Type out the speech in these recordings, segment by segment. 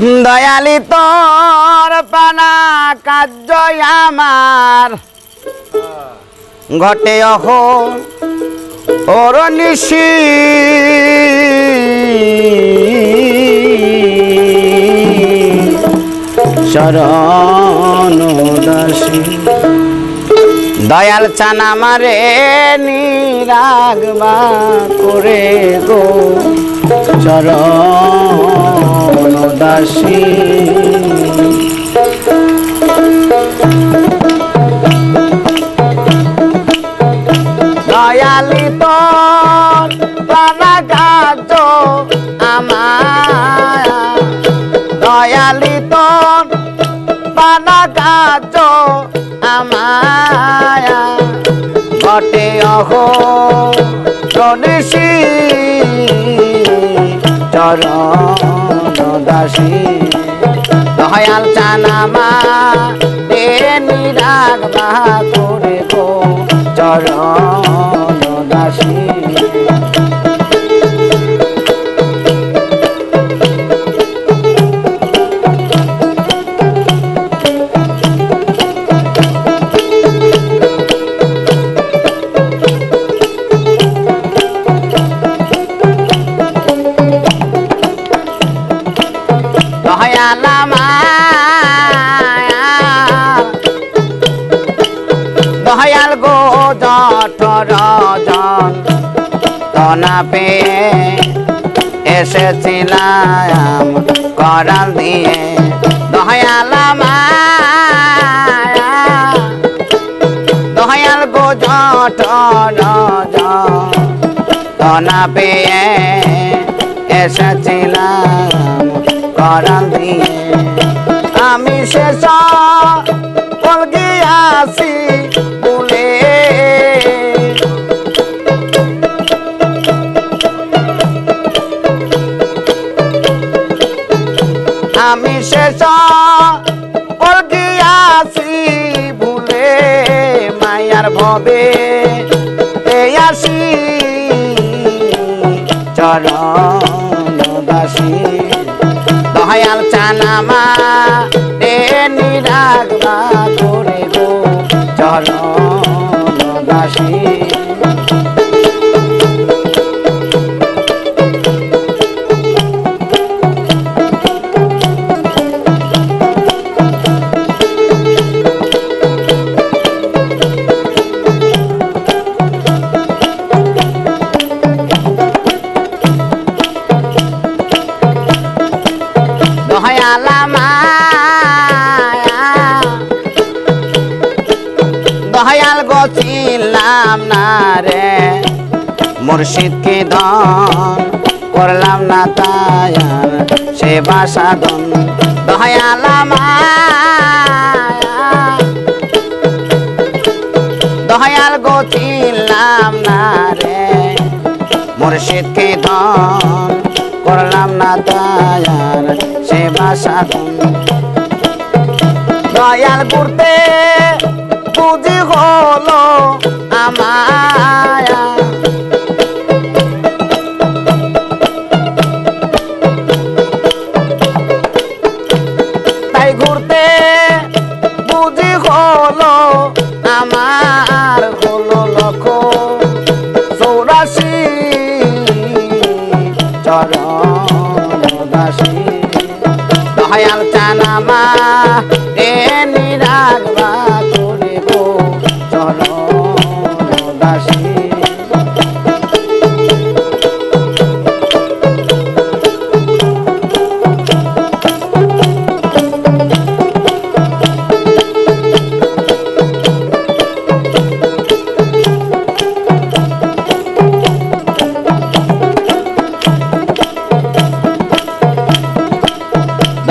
দয়ালি তোর পানা কার্য আমার। ঘটে অহ ওর নিশি শরণ দাসী দয়াল চানা মারে নিরাগবা করে গো। চরণ দাসী। দয়ালি তোর প্রাণা আমার দয়ালি তোর প্রাণা কাজ আমার ঘটে অহ গণেশী চরণ দাসী দয়াল চানামা দে নিরাগ বাহা করে গো চরণ দাসী দয়ালা গো জঠর তনা পেয়ে এসেছিলাম করাল দিয়ে। দয়ালা দয়াল গো জঠর তনা পেয়ে এসেছিলাম করাল আমি শেষ গিয়াছি বলে আমি শেষ ভবে এই আসি। চরণ দাসী দয়াল চানামা দে নিরাগবা করে গো চরণ দাসী মুর্শিদকে ধন করলাম না তায়ার সেবা সাধন দয়ালা মায়া দয়াল গছিলাম না রে। মুর্শিদকে ধন করলাম না দয়াল সেবা সাধন দয়াল করতে বুঝি হলো আমায়। ঘুরতে বুঝি হলো আমার হলো লক্ষ্য। চৌরাশি দাসী দয়াল চানামা এ নিরাগবা করে গো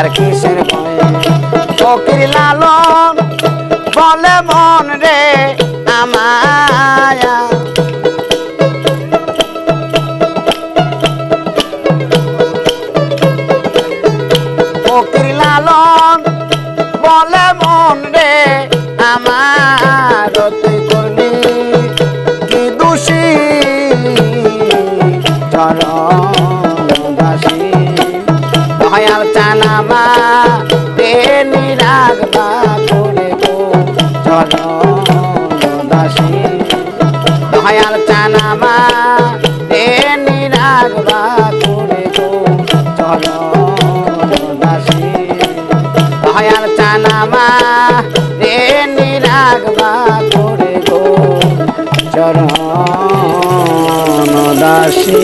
আবার কিসের ফকির লালন বলে মন রে আমায়া। ফকির লালন বলে মন রে আমার তুই করলি কি দোষী? চরণবাসী আমা প্রেম রাখবা করে গো চলো দাসী দয়াল চানামা প্রেম রাখবা করে গো চলো দাসী দয়াল চানামা প্রেম রাখবা চরণ দাসী